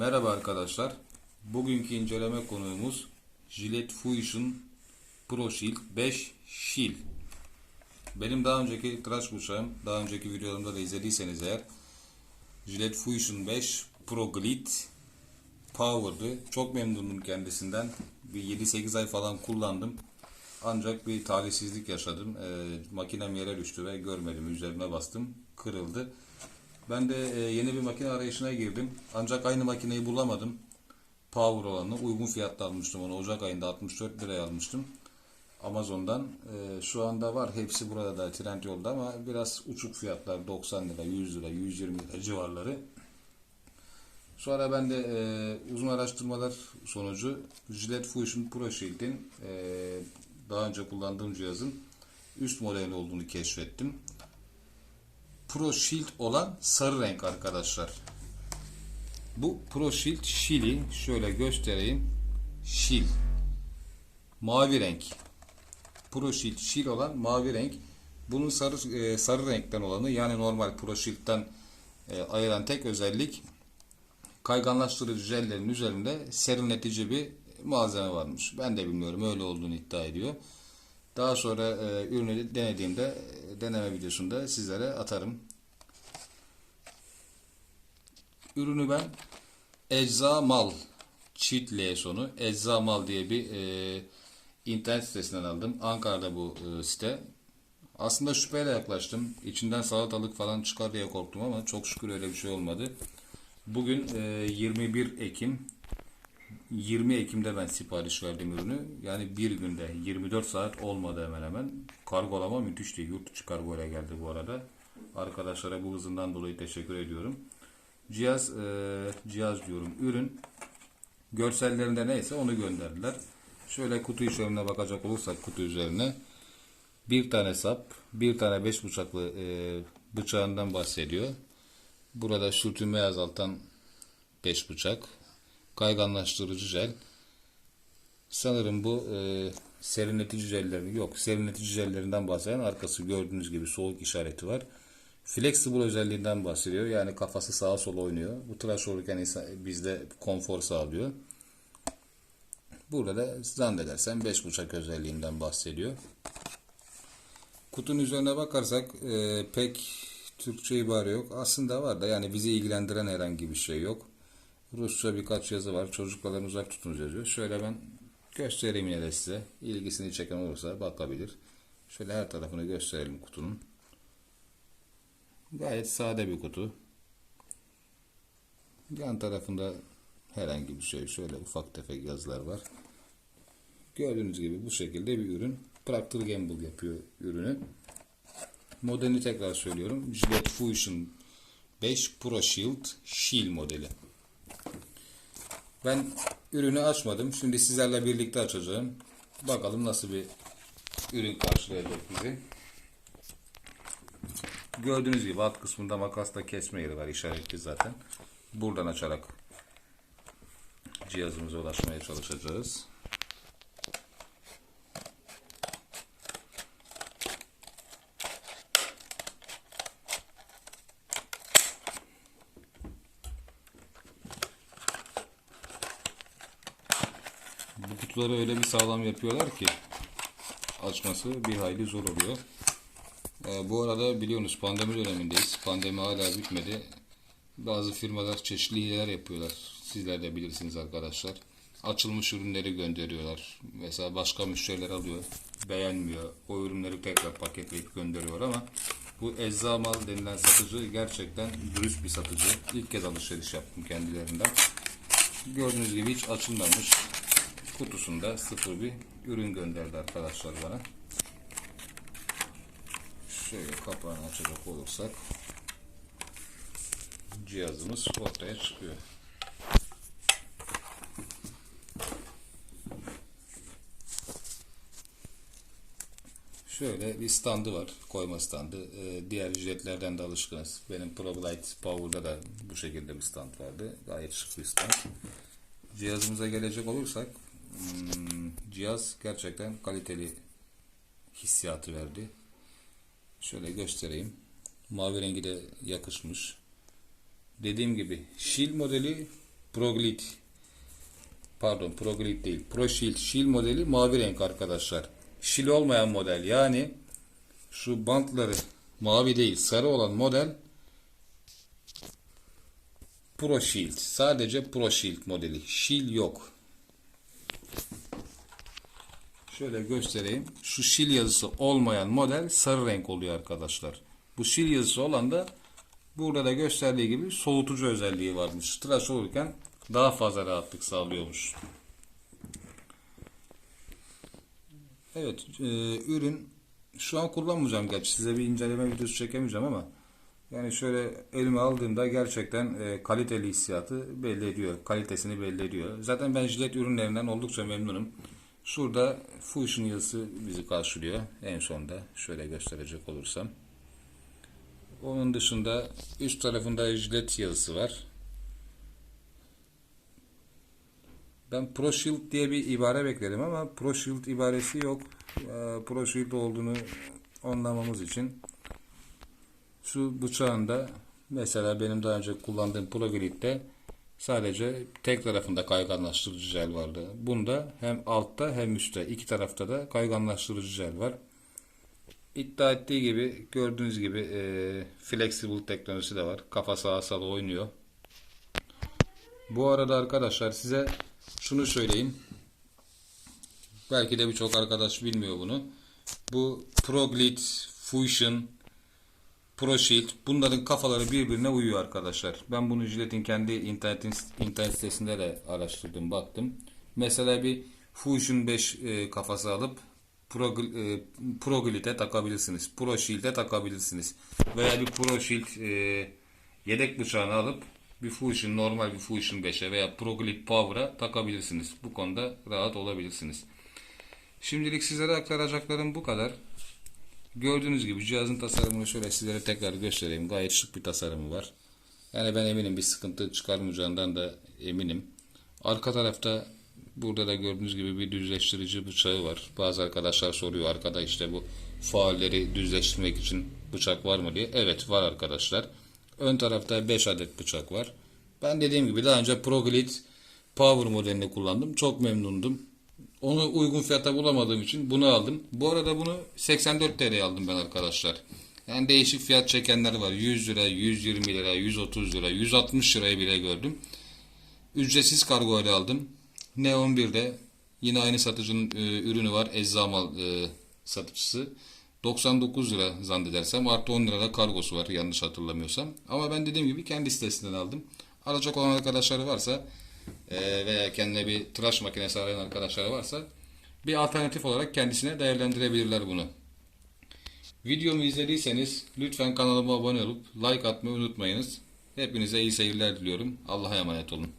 Merhaba arkadaşlar. Bugünkü inceleme konuğumuz Gillette Fusion Pro Shield 5 Shield. Benim daha önceki tıraş bıçağım, daha önceki videolarımda da izlediyseniz eğer Gillette Fusion 5 Pro Glit Power'dı. Çok memnunum kendisinden. Bir 7-8 ay falan kullandım. Ancak bir talihsizlik yaşadım. Ee, makinem yere düştü ve görmedim. Üzerine bastım. Kırıldı. Ben de e, yeni bir makine arayışına girdim. Ancak aynı makineyi bulamadım. Power olanı. Uygun fiyatla almıştım onu. Ocak ayında 64 liraya almıştım. Amazon'dan. E, şu anda var. Hepsi burada da Trendyol'da ama biraz uçuk fiyatlar. 90 lira, 100 lira, 120 lira civarları. Sonra ben de e, uzun araştırmalar sonucu Gillette Fusion Pro Shield'in daha önce kullandığım cihazın üst modeli olduğunu keşfettim. Pro Shield olan sarı renk arkadaşlar. Bu Pro Shield Shield'i şöyle göstereyim. Shield. Mavi renk. Pro Shield Shield olan mavi renk. Bunun sarı e, sarı renkten olanı yani normal Pro Shield'den e, ayıran tek özellik kayganlaştırıcı jellerin üzerinde serinletici bir malzeme varmış. Ben de bilmiyorum öyle olduğunu iddia ediyor. Daha sonra e, ürünü denediğimde e, deneme videosunda sizlere atarım. Ürünü ben Ecza Mal çift L sonu Ecza Mal diye bir e, internet sitesinden aldım. Ankara'da bu e, site. Aslında şüpheyle yaklaştım. İçinden salatalık falan çıkar diye korktum ama çok şükür öyle bir şey olmadı. Bugün e, 21 Ekim 20 Ekim'de ben sipariş verdim ürünü. Yani bir günde 24 saat olmadı hemen hemen. Kargolama müthişti. Yurt içi kargoyla geldi bu arada. Arkadaşlara bu hızından dolayı teşekkür ediyorum. Cihaz e, cihaz diyorum ürün görsellerinde neyse onu gönderdiler. Şöyle kutu içeriğine bakacak olursak kutu üzerine bir tane sap, bir tane beş bıçaklı e, bıçağından bahsediyor. Burada sürtünmeyi azaltan beş bıçak, kayganlaştırıcı jel. Sanırım bu e, serinletici jelleri yok. Serinletici jellerinden bahseden arkası gördüğünüz gibi soğuk işareti var. Flexible özelliğinden bahsediyor. Yani kafası sağa sola oynuyor. Bu tıraş olurken insan, bizde konfor sağlıyor. Burada da zannedersem 5 bıçak özelliğinden bahsediyor. Kutunun üzerine bakarsak e, pek Türkçe ibare yok. Aslında var da yani bizi ilgilendiren herhangi bir şey yok. Rusça birkaç yazı var. Çocuklardan uzak tutunuz yazıyor. Şöyle ben göstereyim yine de size. İlgisini çeken olursa bakabilir. Şöyle her tarafını gösterelim kutunun. Gayet sade bir kutu. Yan tarafında herhangi bir şey. Şöyle ufak tefek yazılar var. Gördüğünüz gibi bu şekilde bir ürün. Procter Gamble yapıyor ürünü. Modelini tekrar söylüyorum. Gillette Fusion 5 Pro Shield Shield modeli. Ben ürünü açmadım. Şimdi sizlerle birlikte açacağım. Bakalım nasıl bir ürün karşılayacak bizi. Gördüğünüz gibi alt kısmında makasla kesme yeri var işaretli zaten. Buradan açarak cihazımıza ulaşmaya çalışacağız. Bu kutuları öyle bir sağlam yapıyorlar ki açması bir hayli zor oluyor. Ee, bu arada biliyorsunuz pandemi dönemindeyiz. Pandemi hala bitmedi. Bazı firmalar çeşitli hileler yapıyorlar. Sizler de bilirsiniz arkadaşlar. Açılmış ürünleri gönderiyorlar. Mesela başka müşteriler alıyor. Beğenmiyor. O ürünleri tekrar paketleyip gönderiyor ama bu Eczamal denilen satıcı gerçekten dürüst bir satıcı. İlk kez alışveriş yaptım kendilerinden. Gördüğünüz gibi hiç açılmamış kutusunda sıfır bir ürün gönderdi arkadaşlar bana. Şöyle kapağını açacak olursak cihazımız ortaya çıkıyor. Şöyle bir standı var. Koyma standı. Ee, diğer ücretlerden de alışkınız. Benim ProGlide Power'da da bu şekilde bir stand vardı. Gayet şık bir stand. Cihazımıza gelecek olursak cihaz gerçekten kaliteli hissiyatı verdi. Şöyle göstereyim. Mavi rengi de yakışmış. Dediğim gibi Shield modeli ProGlide pardon ProGlide değil ProShield Shield modeli mavi renk arkadaşlar. Shil olmayan model yani şu bantları mavi değil sarı olan model Pro Shield. Sadece Pro Shield modeli. Shield yok. Şöyle göstereyim. Şu Shield yazısı olmayan model sarı renk oluyor arkadaşlar. Bu Shield yazısı olan da burada da gösterdiği gibi soğutucu özelliği varmış. Tıraş olurken daha fazla rahatlık sağlıyormuş. Evet, e, ürün şu an kullanmayacağım gerçi size bir inceleme videosu çekemeyeceğim ama yani şöyle elime aldığımda gerçekten e, kaliteli hissiyatı belli ediyor. Kalitesini belli ediyor. Zaten ben jilet ürünlerinden oldukça memnunum. Şurada Fusion yazısı bizi karşılıyor. En sonda şöyle gösterecek olursam. Onun dışında üst tarafında jilet yazısı var. Ben Pro Shield diye bir ibare bekledim ama Pro Shield ibaresi yok. Ee, Pro Shield olduğunu anlamamız için şu bıçağında mesela benim daha önce kullandığım Pro Glide'de sadece tek tarafında kayganlaştırıcı jel vardı. Bunda hem altta hem üstte iki tarafta da kayganlaştırıcı jel var. İddia ettiği gibi gördüğünüz gibi e, flexible teknolojisi de var. Kafa sağa sola oynuyor. Bu arada arkadaşlar size şunu söyleyeyim. Belki de birçok arkadaş bilmiyor bunu. Bu ProGlide, Fusion, ProShield bunların kafaları birbirine uyuyor arkadaşlar. Ben bunu Gillette'in kendi internet, internet sitesinde de araştırdım, baktım. Mesela bir Fusion 5 e, kafası alıp Pro, e, ProGlide'e takabilirsiniz. ProShield'e takabilirsiniz. Veya bir ProShield e, yedek bıçağını alıp bir Fusion normal bir Fusion 5'e veya ProGlide Power'a takabilirsiniz. Bu konuda rahat olabilirsiniz. Şimdilik sizlere aktaracaklarım bu kadar. Gördüğünüz gibi cihazın tasarımını şöyle sizlere tekrar göstereyim. Gayet şık bir tasarımı var. Yani ben eminim bir sıkıntı çıkarmayacağından da eminim. Arka tarafta burada da gördüğünüz gibi bir düzleştirici bıçağı var. Bazı arkadaşlar soruyor arkada işte bu faulleri düzleştirmek için bıçak var mı diye. Evet var arkadaşlar. Ön tarafta 5 adet bıçak var. Ben dediğim gibi daha önce ProGlide Power modelini kullandım. Çok memnundum. Onu uygun fiyata bulamadığım için bunu aldım. Bu arada bunu 84 TL'ye aldım ben arkadaşlar. Yani değişik fiyat çekenler var. 100 lira, 120 lira, 130 lira, 160 liraya bile gördüm. Ücretsiz kargo ile aldım. Neon 1'de yine aynı satıcının e, ürünü var. Eczamal e, satıcısı. 99 lira zannedersem artı 10 lira da kargosu var yanlış hatırlamıyorsam. Ama ben dediğim gibi kendi sitesinden aldım. Alacak olan arkadaşları varsa e, veya kendine bir tıraş makinesi arayan arkadaşları varsa bir alternatif olarak kendisine değerlendirebilirler bunu. Videomu izlediyseniz lütfen kanalıma abone olup like atmayı unutmayınız. Hepinize iyi seyirler diliyorum. Allah'a emanet olun.